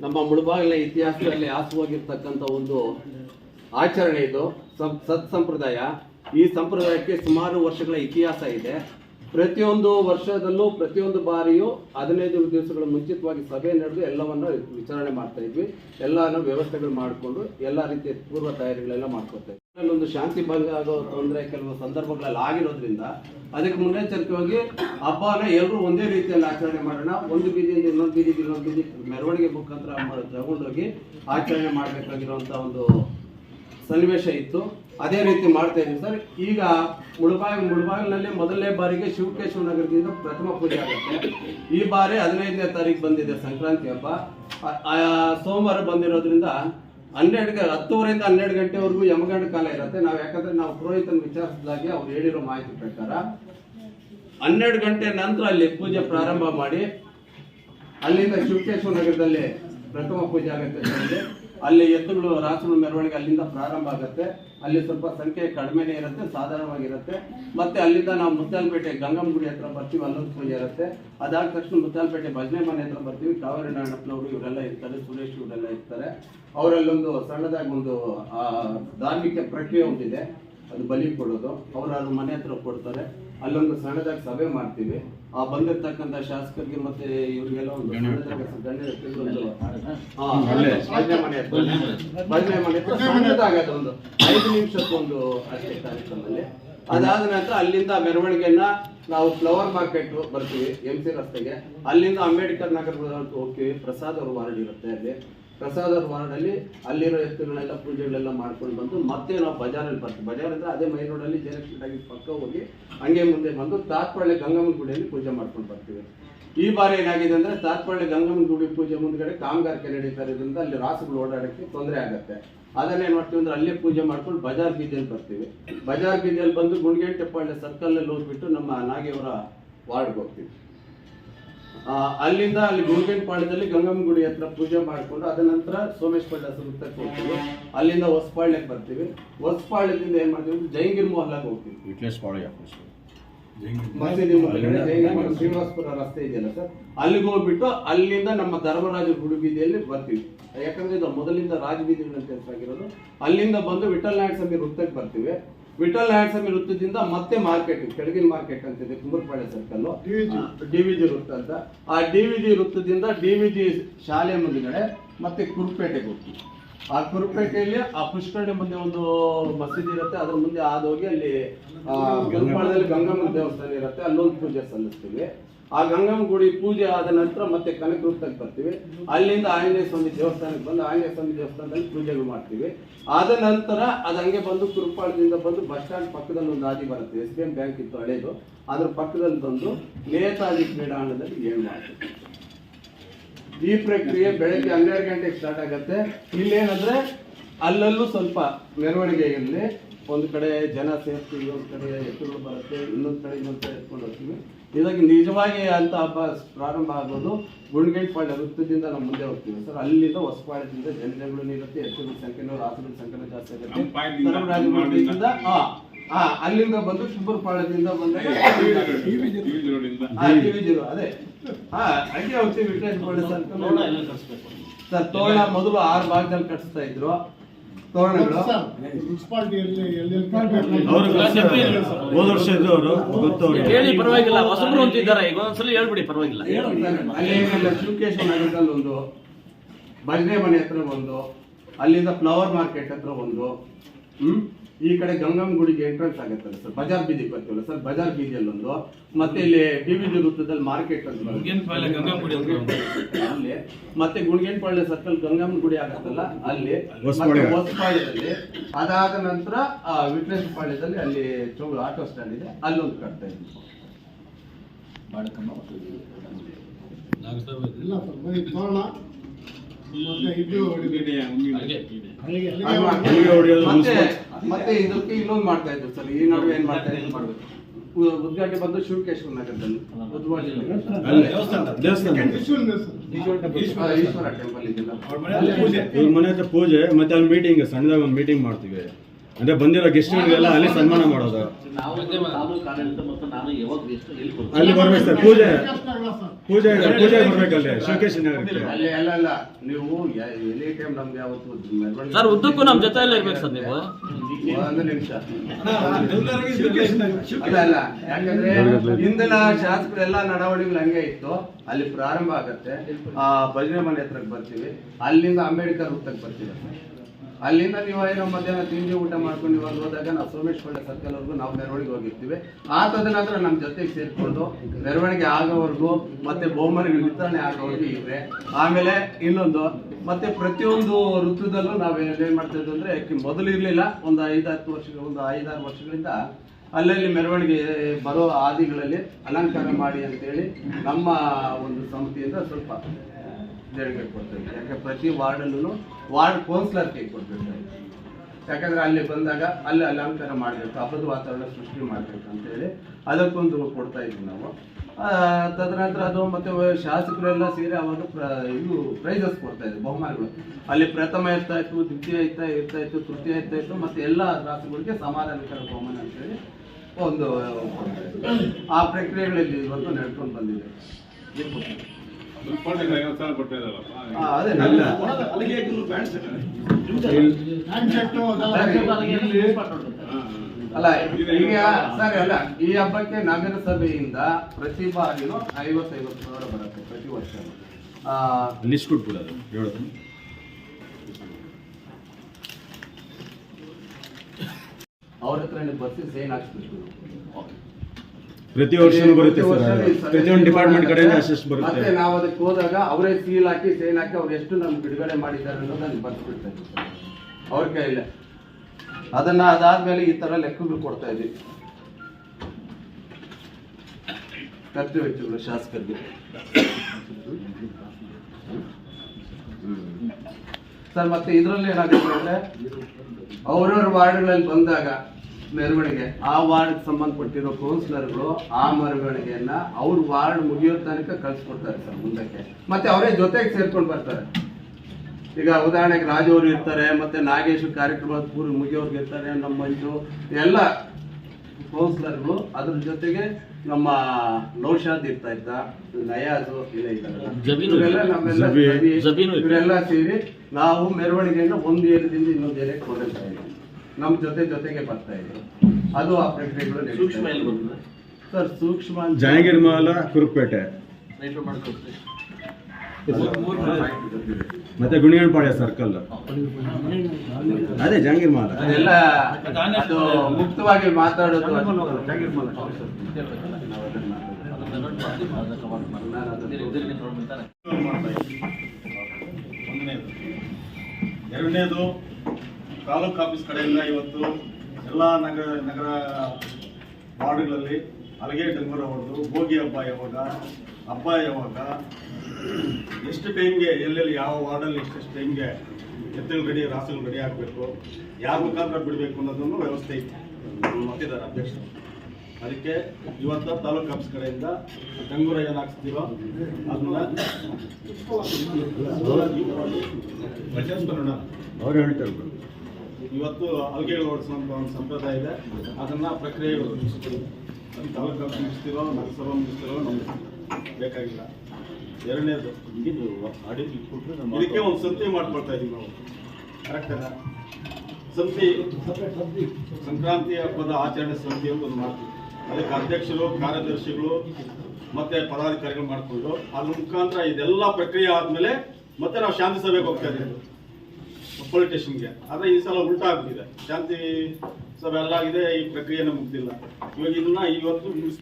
ನಮ್ಮ ಮುಳುಬಾಗಿಲ ಇತಿಹಾಸದಲ್ಲಿ ಹಾಸುವಾಗಿರ್ತಕ್ಕಂಥ ಒಂದು ಆಚರಣೆ ಇದು. ಸತ್ ಸಂಪ್ರದಾಯ. ಈ ಸಂಪ್ರದಾಯಕ್ಕೆ ಸುಮಾರು ವರ್ಷಗಳ ಇತಿಹಾಸ ಇದೆ. ಪ್ರತಿಯೊಂದು ವರ್ಷದಲ್ಲೂ ಪ್ರತಿಯೊಂದು ಬಾರಿಯೂ ಹದಿನೈದು ದಿವಸಗಳ ಮುಂಚಿತವಾಗಿ ಸಭೆ ನಡೆದು ಎಲ್ಲವನ್ನ ವಿಚಾರಣೆ ಮಾಡ್ತಾ ಇದ್ವಿ. ಎಲ್ಲಾನು ವ್ಯವಸ್ಥೆಗಳು ಮಾಡಿಕೊಂಡು ಎಲ್ಲ ರೀತಿಯ ಪೂರ್ವ ತಯಾರಿಗಳೆಲ್ಲ ಮಾಡ್ಕೊತಾ ಒಂದು ಶಾಂತಿ ಭಂಗ ಆಗೋ ತೊಂದರೆ ಕೆಲವು ಸಂದರ್ಭಗಳಲ್ಲಿ ಆಗಿರೋದ್ರಿಂದ ಅದಕ್ಕೆ ಮುನ್ನೆಚ್ಚರಿಕೆಯಾಗಿ ಹಬ್ಬನ ಎಲ್ಲರೂ ಒಂದೇ ರೀತಿಯಲ್ಲಿ ಆಚರಣೆ ಮಾಡೋಣ. ಒಂದು ಬೀದಿಯಿಂದ ಇನ್ನೊಂದು ಬೀದಿಗೆ ಇನ್ನೊಂದು ಬೀದಿ ಮೆರವಣಿಗೆ ಮುಖಾಂತರ ತಗೊಂಡೋಗಿ ಆಚರಣೆ ಮಾಡಬೇಕಾಗಿರುವಂಥ ಒಂದು ಸನ್ನಿವೇಶ ಇತ್ತು. ಅದೇ ರೀತಿ ಮಾಡ್ತಾ ಇದ್ದೀವಿ ಸರ್. ಈಗ ಮುಳಬಾಗಿ ಮುಳಬಾಗಿಲಿನಲ್ಲಿ ಮೊದಲನೇ ಬಾರಿಗೆ ಶಿವಕೇಶವ ನಗರದಿಂದ ಪ್ರಥಮ ಪೂಜೆ ಆಗುತ್ತೆ. ಈ ಬಾರಿ ಹದಿನೈದನೇ ತಾರೀಕು ಬಂದಿದೆ ಸಂಕ್ರಾಂತಿ ಹಬ್ಬ. ಸೋಮವಾರ ಬಂದಿರೋದ್ರಿಂದ ಹನ್ನೆರಡು ಹತ್ತುವರೆಯಿಂದ ಹನ್ನೆರಡು ಗಂಟೆವರೆಗೂ ಯಮಗಂಡ ಕಾಲ ಇರುತ್ತೆ. ನಾವು ಯಾಕಂದ್ರೆ ನಾವು ಪುರೋಹಿತನ ವಿಚಾರಿಸಿದಾಗೆ ಅವ್ರು ಹೇಳಿರೋ ಮಾಹಿತಿ ಪ್ರಕಾರ ಹನ್ನೆರಡು ಗಂಟೆ ನಂತರ ಅಲ್ಲಿ ಪೂಜೆ ಪ್ರಾರಂಭ ಮಾಡಿ, ಅಲ್ಲಿಂದ ಶಿವಕೇಶ್ವರ ನಗರದಲ್ಲಿ ಪ್ರಥಮ ಪೂಜೆ ಆಗುತ್ತೆ ಅಲ್ಲಿ ಎತ್ತುಗಳು ರಾಸನ ಮೆರವಣಿಗೆ ಅಲ್ಲಿಂದ ಪ್ರಾರಂಭ ಆಗುತ್ತೆ. ಅಲ್ಲಿ ಸ್ವಲ್ಪ ಸಂಖ್ಯೆ ಕಡಿಮೆನೆ ಇರುತ್ತೆ, ಸಾಧಾರಣವಾಗಿರುತ್ತೆ. ಮತ್ತೆ ಅಲ್ಲಿಂದ ನಾವು ಮುತ್ತಾಲ್ಪೇಟೆ ಗಂಗಮ್ಮ ಗುಡಿ ಹತ್ರ ಬರ್ತೀವಿ, ಅಲ್ಲೊಂದು ಪೂಜೆ ಇರುತ್ತೆ. ಅದಾದ ತಕ್ಷಣ ಮುತ್ತಾಲ್ಪೇಟೆ ಭಜನೆ ಮನೆ ಹತ್ರ ಬರ್ತೀವಿ. ಕಾವೇರಿ ನಾರಾಯಣಪ್ಪನವರು ಇವರೆಲ್ಲ ಇರ್ತಾರೆ, ಸುರೇಶ್ ಇವರೆಲ್ಲ ಇರ್ತಾರೆ. ಅವರಲ್ಲೊಂದು ಸಣ್ಣದಾಗಿ ಒಂದು ಧಾರ್ಮಿಕ ಪ್ರಕ್ರಿಯೆ ಒಂದಿದೆ. ಅದು ಬಲಿ ಕೊಡೋದು. ಅವ್ರು ಅದ್ರ ಮನೆ ಹತ್ರ ಕೊಡ್ತಾರೆ. ಅಲ್ಲೊಂದು ಸಣ್ಣದಾಗಿ ಸಭೆ ಮಾಡ್ತೀವಿ. ಆ ಬಂದಿರ್ತಕ್ಕಂಥ ಶಾಸಕರಿಗೆ ಮತ್ತೆ ಇವರಿಗೆಲ್ಲ ಒಂದು ವ್ಯಕ್ತಿಗಳು ಒಂದು ಐದು ನಿಮಿಷಕ್ಕೊಂದು ಅಷ್ಟೇ ಕಾರ್ಯಕ್ರಮದಲ್ಲಿ. ಅದಾದ ನಂತರ ಅಲ್ಲಿಂದ ಮೆರವಣಿಗೆಯನ್ನ ನಾವು ಫ್ಲವರ್ ಮಾರ್ಕೆಟ್ ಬರ್ತೀವಿ ಎಂ ಸಿ ರಸ್ತೆಗೆ. ಅಲ್ಲಿಂದ ಅಂಬೇಡ್ಕರ್ ನಗರ ಹೋಗ್ತೀವಿ. ಪ್ರಸಾದ್ ಅವರು ವಾರ್ಡ್ ಇರುತ್ತೆ ಅಲ್ಲಿ. ಪ್ರಸಾದ್ ವಾರ್ಡಲ್ಲಿ ಅಲ್ಲಿರೋ ಎತ್ತುಗಳೆಲ್ಲ ಪೂಜೆಗಳೆಲ್ಲ ಮಾಡ್ಕೊಂಡು ಬಂದು ಮತ್ತೆ ನಾವು ಬಜಾರಲ್ಲಿ ಬರ್ತೀವಿ. ಬಜಾರ್ ಅಂದರೆ ಅದೇ ಮೈ ರೋಡಲ್ಲಿ ಜಯಲಕ್ಷ್ಮಿ ಆಗಿ ಪಕ್ಕ ಹೋಗಿ ಹಂಗೆ ಮುಂದೆ ಬಂದು ತಾತ್ಪಳ್ಳಿ ಗಂಗಮ್ಮನ ಗುಡಿಯಲ್ಲಿ ಪೂಜೆ ಮಾಡ್ಕೊಂಡು ಬರ್ತೀವಿ. ಈ ಬಾರಿ ಏನಾಗಿದೆ ಅಂದರೆ ತಾತ್ಪಳ್ಳಿ ಗಂಗಮ್ಮನ ಗುಡಿ ಪೂಜೆ ಮುಂದ್ಗಡೆ ಕಾಮಗಾರಿಕೆ ನಡೀತಾ ಇರೋದ್ರಿಂದ ಅಲ್ಲಿ ರಾಸುಗಳು ಓಡಾಡೋಕ್ಕೆ ತೊಂದರೆ ಆಗುತ್ತೆ. ಅದನ್ನೇನು ಮಾಡ್ತೀವಿ ಅಂದ್ರೆ ಅಲ್ಲೇ ಪೂಜೆ ಮಾಡ್ಕೊಂಡು ಬಜಾರ್ ಬೀದಿಯಲ್ಲಿ ಬರ್ತೀವಿ. ಬಜಾರ್ ಬೀದಿಯಲ್ಲಿ ಬಂದು ಗುಂಡ್ಗೆಂಟೆಪಾಳ್ಯ ಸರ್ಕಲ್ ಅಲ್ಲಿ ಹೋಗ್ಬಿಟ್ಟು ನಮ್ಮ ನಾಗೇವರ ವಾರ್ಡ್ಗೆ ಹೋಗ್ತೀವಿ. ಅಲ್ಲಿಂದ ಅಲ್ಲಿ ಗುಂಡ್ಗೆಂಟಪಾಳ್ಯದಲ್ಲಿ ಗಂಗಮ್ಮ ಗುಡಿ ಹತ್ರ ಪೂಜೆ ಮಾಡಿಕೊಂಡು ಅದ ನಂತರ ಸೋಮೇಶ್ಪಾಳ್ಯ ಸುತ್ತಕ್ಕೆ ಹೋಗ್ತೀವಿ. ಅಲ್ಲಿಂದ ಹೊಸಪಾಳ್ಯಕ್ಕೆ ಬರ್ತೀವಿ. ಹೊಸಪಾಳ್ಯದಿಂದ ಏನ್ ಮಾಡ್ತೀವಿ ಅಂದ್ರೆ ಜೈಂಗಿರ್ ಮೊಹಲ್ಲಾಗ ಹೋಗ್ತೀವಿ. ಮಸೀದಿ ಶ್ರೀನಿವಾಸಪುರ ರಸ್ತೆ ಇದೆಯಲ್ಲ ಸರ್? ಅಲ್ಲಿಗೆ ಹೋಗ್ಬಿಟ್ಟು ಅಲ್ಲಿಂದ ನಮ್ಮ ಧರ್ಮರಾಜ ಗುಡಿ ಬೀದಿಯಲ್ಲಿ ಬರ್ತೀವಿ. ಯಾಕಂದ್ರೆ ಇದು ಮೊದಲಿಂದ ರಾಜ ಬೀದಿ ಅಂತ ಹೆಸರಾಗಿರೋದು. ಅಲ್ಲಿಂದ ಬಂದು ವಿಠಲ್ ನಾಯಕ ಸ್ವಾಮಿ ವೃತ್ತಕ್ಕೆ ಬರ್ತೀವಿ. ವಿಠಲ್ ಹ್ಯಾಂಡ್ಸ್ ಸ್ವಾಮಿ ವೃತ್ತದಿಂದ ಮತ್ತೆ ಮಾರ್ಕೆಟ್ ಕೆಳಗಿನ ಮಾರ್ಕೆಟ್ ಅಂತ ಇದೆ Kumbarpale circle D V G ವೃತ್ತ. ಅಂತ. ಆ ಡಿ ವಿ ಜಿ ವೃತ್ತದಿಂದ ಡಿ ವಿ ಜಿ ಶಾಲೆ ಮುಂದುಗಡೆ ಮತ್ತೆ ಕುರುಪೇಟೆಗೆ ಹೋಗ್ತೀವಿ. ಆ ಕುರುಪೇಟೆಯಲ್ಲಿ ಆ ಪುಷ್ಕರಣಿ ಮುಂದೆ ಒಂದು ಮಸೀದಿ ಇರುತ್ತೆ. ಅದ್ರ ಮುಂದೆ ಆದ ಹೋಗಿ ಅಲ್ಲಿ ಆ, ಗಂಗಪಾಳ್ಯದಲ್ಲಿ ಗಂಗಮ್ಮ ದೇವಸ್ಥಾನ ಇರುತ್ತೆ. ಅಲ್ಲೊಂದು ಪೂಜೆ ಸಲ್ಲಿಸ್ತೀವಿ. ಆ ಗಂಗಮ್ಮ ಗುಡಿ ಪೂಜೆ ಆದ ನಂತರ ಮತ್ತೆ ಕನಕ ವೃತ್ತಕ್ಕೆ ಬರ್ತೀವಿ. ಅಲ್ಲಿಂದ ಆಂಜನೇಯ ಸ್ವಾಮಿ ದೇವಸ್ಥಾನಕ್ಕೆ ಬಂದು ಆಂಜನೇಯ ಸ್ವಾಮಿ ದೇವಸ್ಥಾನದಲ್ಲಿ ಪೂಜೆಗಳು ಮಾಡ್ತೀವಿ. ಆದ ನಂತರ ಅದು ಹಂಗೆ ಬಂದು ಕುರುಪಾಳದಿಂದ ಬಂದು ಬಸ್ ಸ್ಟ್ಯಾಂಡ್ ಪಕ್ಕದಲ್ಲಿ ಒಂದು ಹಾದಿ ಬರುತ್ತೆ. ಎಸ್ ಬಿ ಎಂ ಬ್ಯಾಂಕ್ ಇತ್ತು ಹಳೇದು. ಅದ್ರ ಪಕ್ಕದಲ್ಲಿ ಬಂದು ನೇತಾಜಿ ಕ್ರೀಡಾಂಗಣದಲ್ಲಿ ಏನು ಮಾಡ್ತೀವಿ? ಈ ಪ್ರಕ್ರಿಯೆ ಬೆಳಗ್ಗೆ ಹನ್ನೆರಡು ಗಂಟೆಗೆ ಸ್ಟಾರ್ಟ್ ಆಗುತ್ತೆ. ಇಲ್ಲೇನಂದ್ರೆ ಅಲ್ಲಲ್ಲೂ ಸ್ವಲ್ಪ ಮೆರವಣಿಗೆ ಇರಲಿ ಒಂದು ಕಡೆ ಜನ ಸೇರ್ತೀವಿ ಒಂದು ಕಡೆ ಎತ್ತುಗಳು ಬರುತ್ತೆ ಇನ್ನೊಂದು ಕಡೆ ಇನ್ನೊಂದು ಕಡೆ ಎತ್ಕೊಂಡು ಹೋಗ್ತೀವಿ. ಇದಾಗಿ ನಿಜವಾಗಿ ಅಂತ ಹಬ್ಬ ಪ್ರಾರಂಭ ಆಗೋದು ಗುಂಡ್ಗೇಟ್ಪಾಳ್ಯ ವೃತ್ತದಿಂದ ನಮ್ಮ ಮುಂದೆ ಹೋಗ್ತೀವಿ. ಸರ್ ಅಲ್ಲಿಂದ ಹೊಸಪಾಳ್ಯದಿಂದ ಜನಗಳು ಇರುತ್ತೆ ಎತ್ತುಗಳ ಸಂಖ್ಯೆನೂ ರಾಸುಗಳ ಸಂಖ್ಯೆನೂ ಜಾಸ್ತಿ ಆಗುತ್ತೆ. ಹಾ ಅಲ್ಲಿಂದ ಬಂದು ಶುಭರ್ಪಾಳ್ಯದಿಂದ ಬಂದು ಟಿವಿ ಜೀರೋ, ಅದೇ. ಹಾ ಹಂಗೆ ಸರ್ ತೋರಣ ಮೊದಲು ಆರು ಭಾಗದಲ್ಲಿ ಕಟ್ಟಿಸ್ತಾ ಇದ್ರು. ತೋರಣಗಳು. ಹೋದ ವರ್ಷ ಇದ್ದು ಅವರು ಗೊತ್ತು ಅವ್ರಿಗೆ. ಹೇಳಿ ಪರವಾಗಿಲ್ಲ. ಹೊಸಬ್ರು ಅಂತ ಇದ್ದಾರೆ. ಈಗ ಒಂದ್ಸಲ ಹೇಳ್ಬಿಡಿ ಪರವಾಗಿಲ್ಲ. ಅಲ್ಲಿ ನಗರದಲ್ಲಿ ಒಂದು ಭಜನೆ ಮನೆ ಹತ್ರ ಒಂದು ಅಲ್ಲಿಂದ ಫ್ಲವರ್ ಮಾರ್ಕೆಟ್ ಹತ್ರ ಒಂದು ಹ್ಮ್? ಈ ಕಡೆ ಗಂಗಮ್ ಗುಡಿಗೆ ಎಂಟ್ರೆನ್ಸ್ ಆಗುತ್ತಲ್ಲ ಸರ್ ಬಜಾರ್ ಬೀದಿ ಬರ್ತೀವಲ್ಲ ಸರ್ ಬಜಾರ್ ಬೀದಿಯಲ್ಲಿ ಒಂದು. ಮತ್ತೆ ಇಲ್ಲಿ ಡಿ ಬಿ ಜಿ ವೃತ್ತದಲ್ಲಿ ಮಾರ್ಕೆಟ್ ಅಂತ ಅಲ್ಲಿ. ಮತ್ತೆ ಗುಣಗೇನಪಾಳ್ಯ ಸರ್ಕಲ್ ಗಂಗಮ್ ಗುಡಿ ಆಗತ್ತಲ್ಲ ಅಲ್ಲಿ. ಹೊಸಪಾಳ್ಯದಲ್ಲಿ. ಅದಾದ ನಂತರ ಆ, ವಿಟ್ಲೇಶ್ವರಪಾಳ್ಯದಲ್ಲಿ ಅಲ್ಲಿ ಚೌ ಆಟೋ ಸ್ಟ್ಯಾಂಡ್ ಇದೆ. ಅಲ್ಲೊಂದು ಕಟ್ತಾ ಇದ್ವಿ ಇಲ್ಲ ಸರ್ ಬರೀ ತೋರಣ. ಮತ್ತೆ ಇದಕ್ಕೆ ಇನ್ನೊಂದು ಮಾಡ್ತಾ ಇದ್ರು ಸರ್. ಈ ನಡುವೆ ಏನ್ ಮಾಡ್ತಾ ಇದ್ರು ಮಾಡ್ಬೇಕು. ಉದ್ಘಾಟನೆ ಬಂದು ಶಿವಕೇಶ್ವರ ನಗರದಲ್ಲಿ. ಈಶ್ವರ ಟೆಂಪಲ್ ಇದೆಯಲ್ಲ ಮನೆ ಹತ್ರ ಪೂಜೆ. ಮತ್ತೆ ಅಲ್ಲಿ ಮೀಟಿಂಗ್ ಸಣ್ಣದಾಗ ಒಂದು ಮೀಟಿಂಗ್ ಮಾಡ್ತೀವಿ. ಅಂದ್ರೆ ಬಂದಿರೋ ಗೆಸ್ಟ್ ಗೆಸ್ಟ್ಗಳಿಗೆಲ್ಲ ಅಲ್ಲಿ ಸನ್ಮಾನ ಮಾಡೋದು. ಅಲ್ಲಿ ಬರ್ಬೇಕು ಸರ್. ಪೂಜೆ. ಪೂಜೆ ಪೂಜೆ ಬರ್ಬೇಕಲ್ಲಿ ಶಿವಕೇಶಿ ನಗರಕ್ಕೆ. ಅಲ್ಲಿ ಅಲ್ಲ ಅಲ್ಲ ನೀವು ಎನಿ ಟೈಮ್ ನಮ್ಗೆ ಯಾವತ್ತು ಮೆರವಣಿಗೆ ಸರ್ ಉದ್ದಕ್ಕೂ ನಮ್ ಜೊತೆ ಎಲ್ಲ ಇರ್ಬೇಕು ಸರ್ ನೀವು. ಒಂದು ನಿಮಿಷ. ಅಲ್ಲ ಅಲ್ಲ ಯಾಕಂದ್ರೆ ಹಿಂದಿನ ಶಾಸಕರೆಲ್ಲ ನಡವಳಿಕೆಗಳು ಹಂಗೆ ಇತ್ತು. ಅಲ್ಲಿ ಪ್ರಾರಂಭ ಆಗತ್ತೆ. ಆ ಭಜನೆ ಮನೆ ಹತ್ರಕ್ಕೆ ಬರ್ತೀವಿ. ಅಲ್ಲಿಂದ ಅಂಬೇಡ್ಕರ್ ವೃತ್ತಕ್ಕೆ ಬರ್ತೀವಿ. ಅಲ್ಲಿಂದ ನೀವು ಏನೋ ಮಧ್ಯಾಹ್ನ ತಿಂಡಿ ಊಟ ಮಾಡ್ಕೊಂಡು ಇವಾಗ ಹೋದಾಗ ನಾವು ಸೋಮೇಶ್ವರ ಸರ್ಕಲ್ವರೆಗೂ ಸರ್ಕಲ್ ವರ್ಗು ನಾವು ಮೆರವಣಿಗೆ ಹೋಗಿರ್ತೀವಿ. ಆ ತದನಂತರ ನಮ್ಮ ಜೊತೆಗೆ ಸೇರಿಕೊಂಡು ಮೆರವಣಿಗೆ ಆಗೋವರೆಗೂ ಮತ್ತೆ ಬಹುಮಾನಗಳು ವಿತರಣೆ ಆಗೋವರೆಗೂ ಇವೆ ಆಮೇಲೆ ಇನ್ನೊಂದು, ಮತ್ತೆ ಪ್ರತಿಯೊಂದು ಋತುದಲ್ಲೂ ನಾವು ಏನು ಮಾಡ್ತಾ ಇದ್ವಿ ಅಂದ್ರೆ ಮೊದಲು ಇರಲಿಲ್ಲ, ಒಂದು ಐದು ಹತ್ತು ವರ್ಷ, ಒಂದು ಐದಾರು ವರ್ಷಗಳಿಂದ ಅಲ್ಲಲ್ಲಿ ಮೆರವಣಿಗೆ ಬರೋ ಹಾದಿಗಳಲ್ಲಿ ಅಲಂಕಾರ ಮಾಡಿ ಅಂತೇಳಿ ನಮ್ಮ ಒಂದು ಸಮಿತಿಯಿಂದ ಸ್ವಲ್ಪ ದೇಣಿಗೆ ಕೊಡ್ತೀವಿ ಯಾಕೆ ಪ್ರತಿ ವಾರ್ಡಲ್ಲೂ ವಾರ್ಡ್ ಕೌನ್ಸಿಲರ್ ಕೈ ಕೊಡ್ಬೇಕು. ಯಾಕಂದ್ರೆ ಅಲ್ಲಿ ಬಂದಾಗ ಅಲ್ಲಿ ಅಲಂಕಾರ ಮಾಡಬೇಕು, ಹಬ್ಬದ ವಾತಾವರಣ ಸೃಷ್ಟಿ ಮಾಡಬೇಕು ಅಂತೇಳಿ ಅದಕ್ಕೊಂದು ಕೊಡ್ತಾ ಇದ್ವಿ ನಾವು. ತದನಂತರ ಅದು ಮತ್ತೆ ಶಾಸಕರೆಲ್ಲ ಸೇರಿ ಅವಾಗ ಪ್ರ- ಇದು ಪ್ರೈಸಸ್ ಕೊಡ್ತಾ ಇದ್ವಿ, ಬಹುಮಾನಗಳು. ಅಲ್ಲಿ ಪ್ರಥಮ ಇರ್ತಾ ಇತ್ತು, ದ್ವಿತೀಯ ಇರ್ತಾ ಇರ್ತಾ ಇತ್ತು, ತೃತೀಯ ಇರ್ತಾ ಇತ್ತು, ಮತ್ತೆ ಎಲ್ಲ ರಾಸುಗಳಿಗೆ ಸಮಾಧಾನಕರ ಬಹುಮಾನ ಅಂತೇಳಿ ಒಂದು ಆ ಪ್ರಕ್ರಿಯೆಗಳಲ್ಲಿ ಇವತ್ತು ನಡ್ಕೊಂಡು ಬಂದಿದೆ. ಅಲ್ಲ. ಈಗ ಸರ್ ಅಲ್ಲ ಈ ಹಬ್ಬಕ್ಕೆ ನಗರಸಭೆಯಿಂದ ಪ್ರತಿ ಬಾರಿನೂ ಐವತ್ತೈವತ್ತು ಸಾವಿರ ಬರುತ್ತೆ ಪ್ರತಿ ವರ್ಷ. ಲಿಸ್ಟ್ ಕೊಟ್ಬಿಡೋದು ಹೇಳೋದು. ಅವ್ರ ಹತ್ರ ಬರ್ಸಿ ಸೈನ್ ಹಾಕ್ಸ್ಬೇಕು ಪ್ರತಿ ವರ್ಷನೂ ಬರುತ್ತೆ ಸರ್ ಪ್ರತಿಯೊಂದು ಡಿಪಾರ್ಟ್ಮೆಂಟ್ ಕಡೆ ಅಸೆಸ್ ಬರುತ್ತೆ. ಮತ್ತೆ ನಾವು ಅದಕ್ಕೆ ಹೋದಾಗ ಅವರೇ ಸೀಲ್ ಹಾಕಿ ಸೈನ್ ಹಾಕಿ ಅವ್ರು ಎಷ್ಟು ನಮ್ಗೆ ಬಿಡುಗಡೆ ಮಾಡಿದ್ದಾರೆ ಅನ್ನೋದು ನನಗೆ ಬರ್ಸ್ಬಿಡ್ತಾರೆ ಅವ್ರ ಕೈಯಲ್ಲಿ ಅದನ್ನ ಅದಾದ್ಮೇಲೆ ಈ ತರ ಲೆಕ್ಕಗಳು ಕೊಡ್ತಾ ಇದ್ವಿ. ಖರ್ಚು ವೆಚ್ಚಗಳು ಶಾಸಕರಿಗೆ. ಸರ್, ಮತ್ತೆ ಇದ್ರಲ್ಲಿ ಏನಾಗುತ್ತೆ ಅವ್ರವ್ರ ವಾರ್ಡ್ಗಳಲ್ಲಿ ಬಂದಾಗ ಮೆರವಣಿಗೆ. ಆ ವಾರ್ಡ್ ಸಂಬಂಧಪಟ್ಟಿರೋ ಕೌನ್ಸಿಲರ್ಗಳು ಆ ಮೆರವಣಿಗೆಯನ್ನ ಅವ್ರ ವಾರ್ಡ್ ಮುಗಿಯೋ ತನಕ ಕಳ್ಸಿಕೊಡ್ತಾರೆ ಸರ್ ಮುಂದಕ್ಕೆ. ಮತ್ತೆ ಅವರೇ ಜೊತೆಗೆ ಸೇರ್ಕೊಂಡು ಬರ್ತಾರೆ. ಈಗ ಉದಾಹರಣೆಗೆ ರಾಜವರು ಇರ್ತಾರೆ ಮತ್ತೆ ನಾಗೇಶ್ ಕಾರ್ಯಕ್ರಮ ಪೂರ್ವ ಮುಗಿಯೋರ್ಗೆ ಇರ್ತಾರೆ ನಮ್ಮ ಮಂಜು ಎಲ್ಲ ಕೌನ್ಸಿಲರ್ಗಳು ಅದ್ರ ಜೊತೆಗೆ ನಮ್ಮ ನೌಶಾದ್ ಇರ್ತಾ ಇದ್ದ ನಯಾಜು. ಇವರೆಲ್ಲ ಸೇರಿ ನಾವು ಮೆರವಣಿಗೆಯನ್ನು ಒಂದು ಏರಿದಿಂದ ಇನ್ನೊಂದು ಏರಿಯಾಗೆ ಕೊಂಡೊಯ್ತಾ ಇದ್ದೀವಿ. ನಮ್ಮ ಜೊತೆ ಜೊತೆಗೆ ಬರ್ತಾ ಇದೆ. ಅದು ಆ ಪ್ರಕ್ರಿಯೆಗಳು ಸೂಕ್ಷ್ಮ ಎಲ್ಲಿ ಇದೆ. ಬರ್ತದೆ ಸರ್ ಸೂಕ್ಷ್ಮ ಜಾಯಗಿರಿಮಾಲ ಜಹಾಂಗೀರ್ ಮಾಲ ಕುರುಪೇಟೆ ಮತ್ತೆ ಗುಣಿಗಣಪಾಳ್ಯ ಸರ್ಕಲ್ ಅದೇ ಜಹಾಂಗೀರ್ ಮಾಲ. ಅದೆಲ್ಲ ಅದು ಮುಕ್ತವಾಗಿ ಮಾತಾಡೋದು ಒಂದನೇದು. ಎರಡನೇದು ತಾಲೂಕು ಆಫೀಸ್ ಕಡೆಯಿಂದ ಇವತ್ತು ಎಲ್ಲ ನಗರ ನಗರ ವಾರ್ಡ್ಗಳಲ್ಲಿ ಹಲಗೆ ಡಂಗೂರ ಹೊಡೆದು ಭೋಗಿ ಹಬ್ಬ ಯಾವಾಗ ಹಬ್ಬ ಯಾವಾಗ ಎಷ್ಟು ಟೈಮ್ಗೆ ಎಲ್ಲೆಲ್ಲಿ ಯಾವ ವಾರ್ಡಲ್ಲಿ ಎಷ್ಟೆಷ್ಟು ಟೈಮ್ಗೆ ಎತ್ತಲು ರೆಡಿ ರಾಸುಗಳು ರೆಡಿ ಆಗಬೇಕು ಯಾರ ಮುಖಾಂತರ ಬಿಡಬೇಕು ಅನ್ನೋದನ್ನು ವ್ಯವಸ್ಥೆ ಇತ್ತು ಮತ್ತಿದ್ದಾರೆ ಅಧ್ಯಕ್ಷರು ಅದಕ್ಕೆ ಇವತ್ತು ತಾಲೂಕು ಆಫೀಸ್ ಕಡೆಯಿಂದ ಡಂಗೂರ ಏನು ಹಾಕ್ಸ್ತೀವೋ ಅದನ್ನ ಅವ್ರು ಹೇಳ್ತಾರೆ. ಇವತ್ತು ಅಲ್ಗೆ ಓಡಿಸುವಂತ ಒಂದು ಸಂಪ್ರದಾಯ ಇದೆ. ಅದನ್ನ ಪ್ರಕ್ರಿಯೆ ಮುಗಿಸ್ತೀವಿ. ತಾಲೂಕು ಮುಗಿಸ್ತಿರೋ ನಗರಸಭೆ ಮುಗಿಸ್ತಿರೋ ನಮ್ಗೆ ಬೇಕಾಗಿಲ್ಲ. ಎರಡನೇದು. ಇದಕ್ಕೆ ಒಂದು ಸಂತಿ ಮಾಡ್ಕೊಳ್ತಾ ಇದೀವಿ ನಾವು. ಕರೆಕ್ಟ್ ಅಲ್ಲ? ಸಂತಿ ಸಂಕ್ರಾಂತಿ ಹಬ್ಬದ ಆಚರಣೆ ಸಮಿತಿ ಅಂತ ಒಂದು ಮಾಡ್ತೀವಿ. ಅದಕ್ಕೆ ಅಧ್ಯಕ್ಷರು ಕಾರ್ಯದರ್ಶಿಗಳು ಮತ್ತೆ ಪದಾಧಿಕಾರಿಗಳು ಮಾಡಿಕೊಂಡು ಅದ್ರ ಮುಖಾಂತರ ಇದೆಲ್ಲ ಪ್ರಕ್ರಿಯೆ ಆದ್ಮೇಲೆ ಮತ್ತೆ ನಾವು ಶಾಂತಿ ಸಭೆಗೆ ಹೋಗ್ತಾ ಇದ್ದೀವಿ ಪೊಲೀಸ್ ಆದ್ರೆ ಈ ಸಲ ಉಲ್ಟಾ ಆಗ್ಬಿಟ್ಟಿದೆ. ಶಾಂತಿ ಸಭೆ ಎಲ್ಲ ಆಗಿದೆ, ಈ ಪ್ರಕ್ರಿಯೆನೇ ಮುಗ್ದಿಲ್ಲ. ಇವಾಗ ಇದನ್ನ ಇವತ್ತು